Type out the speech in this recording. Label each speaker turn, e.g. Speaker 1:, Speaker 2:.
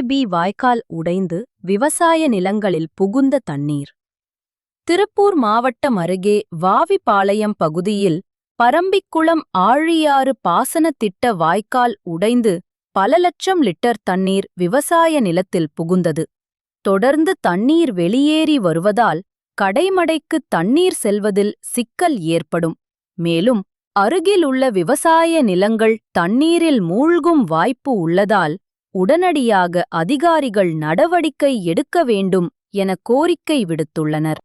Speaker 1: KAB வாய்க்கால் உடைந்து விவசாய நிலங்களில் புகுந்த தண்ணீர். திருப்பூர் மாவட்டம் அருகே வாவிபாளையம் பகுதியில் பரம்பிக்குளம் ஆழியாறு பாசனத் திட்ட வாய்க்கால் உடைந்து பல லட்சம் லிட்டர் தண்ணீர் விவசாய நிலத்தில் புகுந்தது. தொடர்ந்து தண்ணீர் வெளியேறி வருவதால் கடைமடைக்கு தண்ணீர் செல்வதில் சிக்கல் ஏற்படும். மேலும் அருகில் உள்ள விவசாய நிலங்கள் தண்ணீரில் மூழ்கும் வாய்ப்பு உள்ளதால் உடனடியாக அதிகாரிகள் நடவடிக்கை எடுக்க வேண்டும் என கோரிக்கை விடுத்துள்ளனர்.